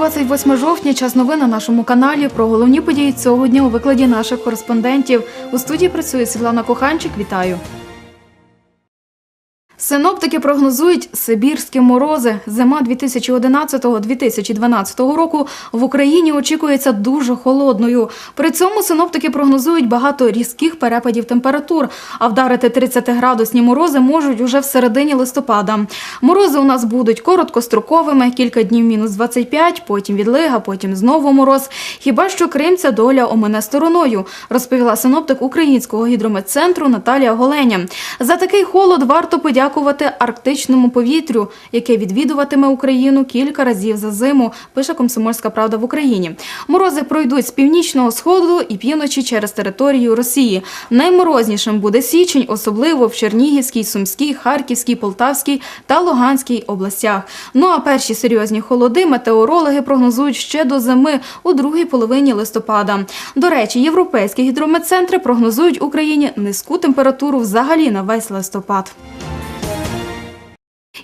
28 жовтня. Час новин на нашому каналі. Про головні події цього дня у викладі наших кореспондентів. У студії працює Світлана Коханчик. Вітаю. Синоптики прогнозують сибірські морози. Зима 2011-2012 року в Україні очікується дуже холодною. При цьому синоптики прогнозують багато різких перепадів температур, а вдарити 30-градусні морози можуть уже в середині листопада. Морози у нас будуть короткостроковими, кілька днів мінус 25, потім відлига, потім знову мороз. Хіба що Кримця доля омине стороною, розповіла синоптик Українського гідрометцентру Наталія Голеня. За такий холод варто подякувати арктичному повітрю, яке відвідуватиме Україну кілька разів за зиму, пише Комсомольська правда в Україні. Морози пройдуть з північного сходу і півночі через територію Росії. Найморознішим буде січень, особливо в Чернігівській, Сумській, Харківській, Полтавській та Луганській областях. Ну а перші серйозні холоди метеорологи прогнозують ще до зими у другій половині листопада. До речі, європейські гідрометцентри прогнозують Україні низьку температуру взагалі на весь листопад.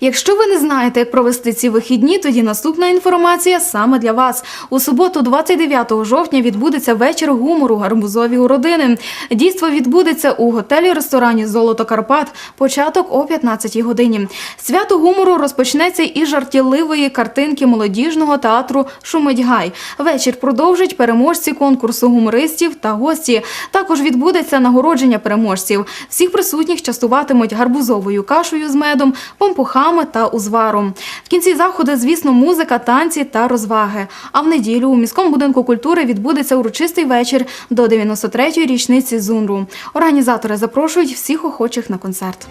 Якщо ви не знаєте, як провести ці вихідні, тоді наступна інформація саме для вас. У суботу, 29 жовтня, відбудеться вечір гумору гарбузові у родини. Дійство відбудеться у готелі-ресторані Золото Карпат. Початок о 15 годині. Свято гумору розпочнеться із жартівливої картинки молодіжного театру Шумить Гай. Вечір продовжать переможці конкурсу гумористів та гості. Також відбудеться нагородження переможців. Всіх присутніх частуватимуть гарбузовою кашею з медом, помпухами та узваром. В кінці заходу, звісно, музика, танці та розваги. А в неділю у міському будинку культури відбудеться урочистий вечір до 93-ї річниці ЗУНРу. Організатори запрошують всіх охочих на концерт.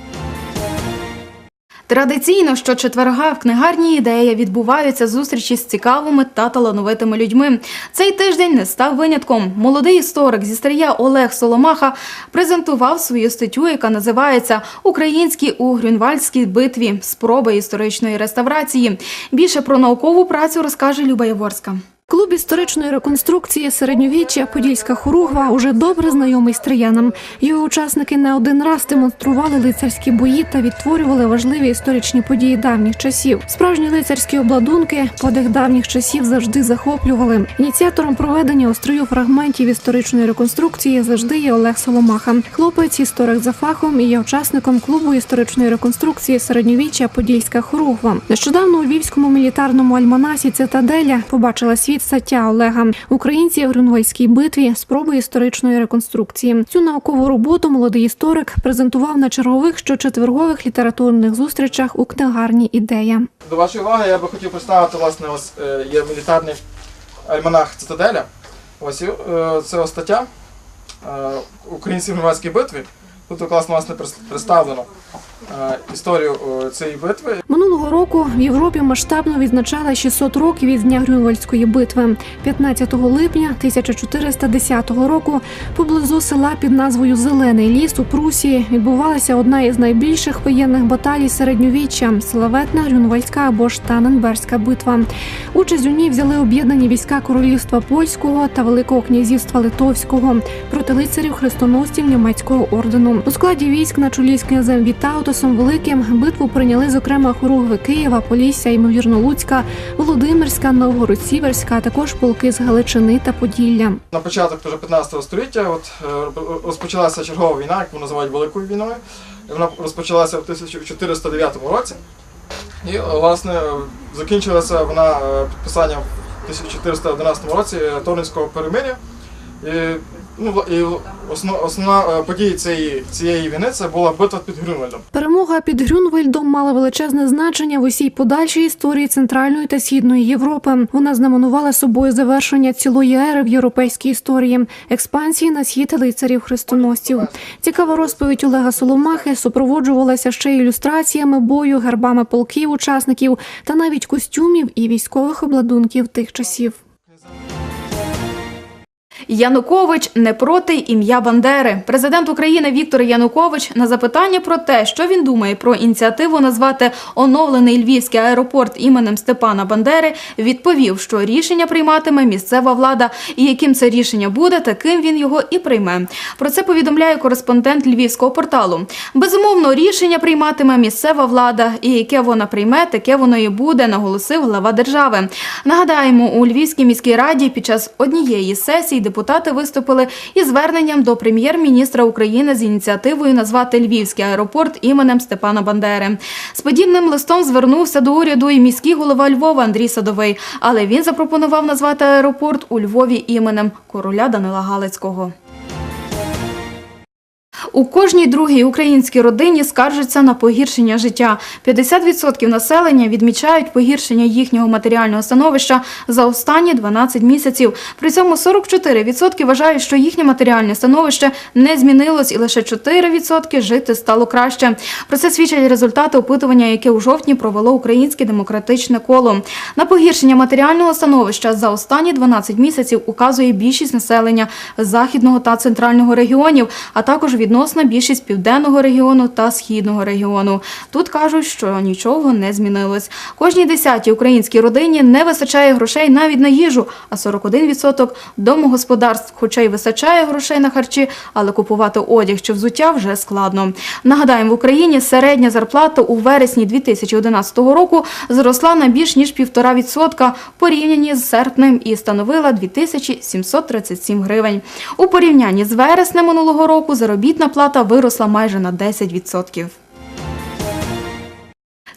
Традиційно щочетверга в книгарні ідея відбуваються зустрічі з цікавими та талановитими людьми. Цей тиждень не став винятком. Молодий історик зі Стрия Олег Соломаха презентував свою статтю, яка називається Українські у Грюнвальдській битві. Спроби історичної реставрації. Більше про наукову працю розкаже Люба Яворська. Клуб історичної реконструкції середньовіччя Подільська хоругва уже добре знайомий стріянам. Його учасники не один раз демонстрували лицарські бої та відтворювали важливі історичні події давніх часів. Справжні лицарські обладунки подих давніх часів завжди захоплювали. Ініціатором проведення у строю фрагментів історичної реконструкції завжди є Олег Соломаха. Хлопець історик за фахом і є учасником клубу історичної реконструкції середньовіччя Подільська хоругва. Нещодавно у львівському мілітарному альманасі Цитаделя побачила світ стаття Олега Українці в Грюнвальдській битві спроби історичної реконструкції. Цю наукову роботу молодий історик презентував на чергових щочетвергових літературних зустрічах у книгарні Ідея. До вашої уваги я би хотів представити, власне, ось е, є мілітарний альманах Цитаделя. Ось е, це ось стаття е, Українці в Громадській битві. Тут класно власне представлено історію цієї битви. Минулого року в Європі масштабно відзначали 600 років від дня Грюнвальдської битви. 15 липня 1410 року поблизу села під назвою Зелений ліс у Прусії відбувалася одна із найбільших воєнних баталій середньовіччя славетна Грюнвальдська або ж Таненберська битва. Участь у ній взяли об'єднані війська королівства польського та Великого князівства Литовського проти лицарів хрестоносців німецького ордену. У складі військ на чолі з князем Вітаутосом Великим битву прийняли зокрема хоругви Києва, Полісся, ймовірно Луцька, Володимирська, Новгород-Сіверська, а також полки з Галичини та Поділля. На початок вже 15 століття от, е, розпочалася чергова війна, яку називають Великою війною. Вона розпочалася в 1409 році. І, е, власне, закінчилася вона е, підписанням в 1411 році Торнського перемир'я. І, ну, і основна, основна е, подія цієї, цієї війни це була битва під Грюнвальдом. Перемога під Грюнвельдом мала величезне значення в усій подальшій історії Центральної та Східної Європи. Вона знаменувала собою завершення цілої ери в європейській історії, експансії на схід лицарів хрестоносців. Цікава розповідь Олега Соломахи супроводжувалася ще ілюстраціями бою, гербами полків, учасників та навіть костюмів і військових обладунків тих часів. Янукович не проти ім'я Бандери. Президент України Віктор Янукович на запитання про те, що він думає про ініціативу назвати оновлений львівський аеропорт іменем Степана Бандери, відповів, що рішення прийматиме місцева влада, і яким це рішення буде, таким він його і прийме. Про це повідомляє кореспондент львівського порталу. Безумовно, рішення прийматиме місцева влада, і яке вона прийме, таке воно і буде, наголосив глава держави. Нагадаємо, у Львівській міській раді під час однієї сесії депутати виступили із зверненням до прем'єр-міністра України з ініціативою назвати Львівський аеропорт іменем Степана Бандери. З подібним листом звернувся до уряду і міський голова Львова Андрій Садовий, але він запропонував назвати аеропорт у Львові іменем короля Данила Галицького. У кожній другій українській родині скаржаться на погіршення життя. 50% населення відмічають погіршення їхнього матеріального становища за останні 12 місяців. При цьому 44% вважають, що їхнє матеріальне становище не змінилось, і лише 4% жити стало краще. Про це свідчать результати опитування, яке у жовтні провело Українське демократичне коло. На погіршення матеріального становища за останні 12 місяців указує більшість населення західного та центрального регіонів, а також відносна більшість південного регіону та східного регіону. Тут кажуть, що нічого не змінилось. Кожній десятій українській родині не вистачає грошей навіть на їжу, а 41% домогосподарств, хоча й вистачає грошей на харчі, але купувати одяг чи взуття вже складно. Нагадаємо, в Україні середня зарплата у вересні 2011 року зросла на більш ніж 1,5% в порівнянні з серпнем і становила 2737 гривень. У порівнянні з вереснем минулого року заробітна плата виросла майже на 10%.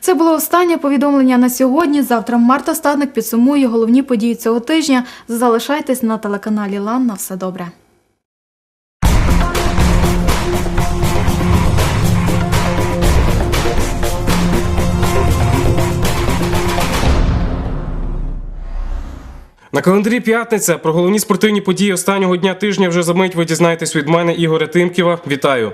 Це було останнє повідомлення на сьогодні. Завтра Марта Стадник підсумує головні події цього тижня. Залишайтесь на телеканалі Лан. На все добре. На календарі п'ятниця про головні спортивні події останнього дня тижня вже за мить ви дізнаєтесь від мене Ігоря Тимківа. Вітаю.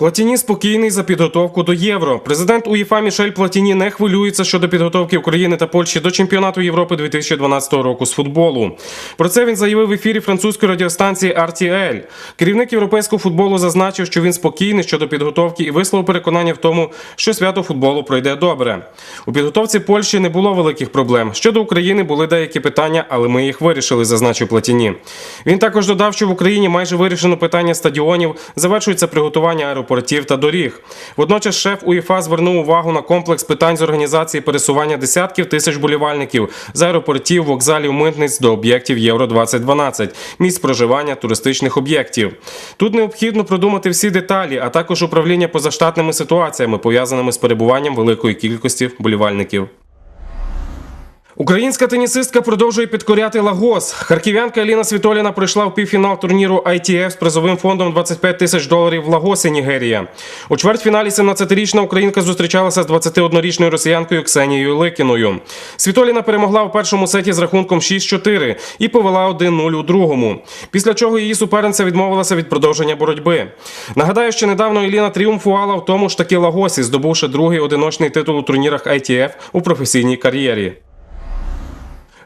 Платіні спокійний за підготовку до євро. Президент УЄФА Мішель Платіні не хвилюється щодо підготовки України та Польщі до чемпіонату Європи 2012 року з футболу. Про це він заявив в ефірі французької радіостанції RTL. Керівник європейського футболу зазначив, що він спокійний щодо підготовки і висловив переконання в тому, що свято футболу пройде добре. У підготовці Польщі не було великих проблем. Щодо України були деякі питання, але ми їх вирішили, зазначив Платіні. Він також додав, що в Україні майже вирішено питання стадіонів, завершується приготування аеропортів та доріг. Водночас шеф УЄФА звернув увагу на комплекс питань з організації пересування десятків тисяч болівальників з аеропортів, вокзалів, митниць до об'єктів Євро 2012 місць проживання туристичних об'єктів. Тут необхідно продумати всі деталі, а також управління позаштатними ситуаціями, пов'язаними з перебуванням великої кількості болівальників. Українська тенісистка продовжує підкоряти Лагос. Харків'янка Еліна Світоліна пройшла в півфінал турніру ITF з призовим фондом 25 тисяч доларів в Лагосі, Нігерія. У чвертьфіналі 17-річна українка зустрічалася з 21-річною росіянкою Ксенією Ликіною. Світоліна перемогла у першому сеті з рахунком 6-4 і повела 1-0 у другому. Після чого її суперниця відмовилася від продовження боротьби. Нагадаю, що недавно Еліна тріумфувала в тому ж таки Лагосі, здобувши другий одиночний титул у турнірах ITF у професійній кар'єрі.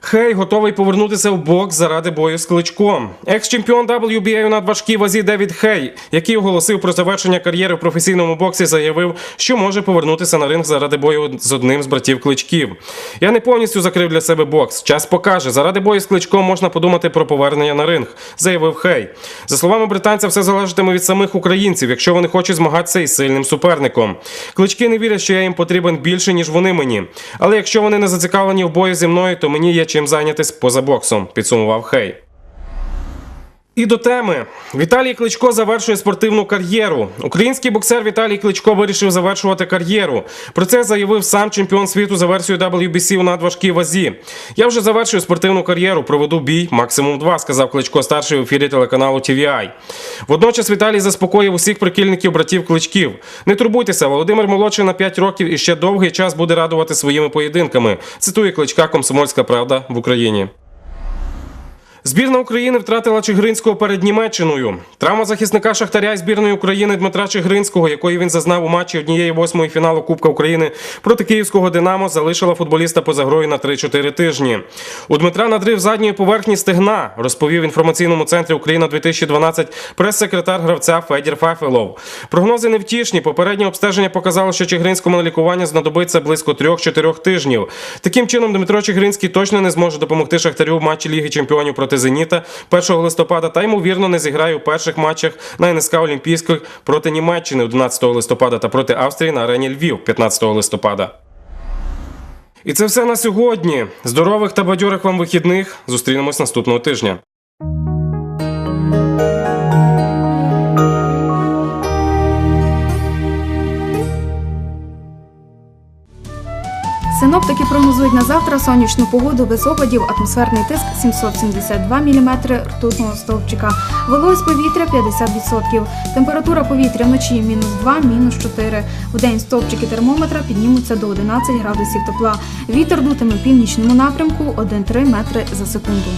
Хей готовий повернутися в бокс заради бою з кличком. Екс-чемпіон WBA у надважкій вазі Девід Хей, який оголосив про завершення кар'єри в професійному боксі, заявив, що може повернутися на ринг заради бою з одним з братів кличків. Я не повністю закрив для себе бокс. Час покаже. Заради бою з кличком можна подумати про повернення на ринг, заявив Хей. За словами британця, все залежатиме від самих українців, якщо вони хочуть змагатися із сильним суперником. Клички не вірять, що я їм потрібен більше, ніж вони мені. Але якщо вони не зацікавлені в бою зі мною, то мені є чим зайнятись поза боксом, підсумував Хей. І до теми Віталій Кличко завершує спортивну кар'єру. Український боксер Віталій Кличко вирішив завершувати кар'єру. Про це заявив сам чемпіон світу за версією WBC у надважкій вазі. Я вже завершую спортивну кар'єру, проведу бій максимум два, сказав Кличко старший в ефірі телеканалу TVI. Водночас Віталій заспокоїв усіх прихильників братів Кличків. Не турбуйтеся, Володимир молодший на 5 років і ще довгий час буде радувати своїми поєдинками. Цитує Кличка Комсомольська правда в Україні. Збірна України втратила Чигиринського перед Німеччиною. Травма захисника Шахтаря і збірної України Дмитра Чигиринського, якої він зазнав у матчі однієї восьмої фіналу Кубка України проти київського Динамо, залишила футболіста поза грою на 3-4 тижні. У Дмитра надрив задньої поверхні стегна, розповів в інформаційному центрі Україна 2012 прес-секретар гравця Федір Фафелов. Прогнози невтішні. Попереднє обстеження показало, що Чигиринському на лікування знадобиться близько 3-4 тижнів. Таким чином, Дмитро Чигиринський точно не зможе допомогти Шахтарю в матчі Ліги Чемпіонів проти Зеніта 1 листопада та ймовірно не зіграє у перших матчах на НСК Олімпійських проти Німеччини 11 листопада та проти Австрії на арені Львів 15 листопада. І це все на сьогодні. Здорових та бадьорих вам вихідних. Зустрінемось наступного тижня. Синоптики прогнозують на завтра сонячну погоду без опадів, атмосферний тиск 772 мм ртутного стовпчика, вологість повітря 50%, температура повітря вночі мінус 2, мінус 4. день стовпчики термометра піднімуться до 11 градусів тепла. Вітер дутиме в північному напрямку 1-3 метри за секунду.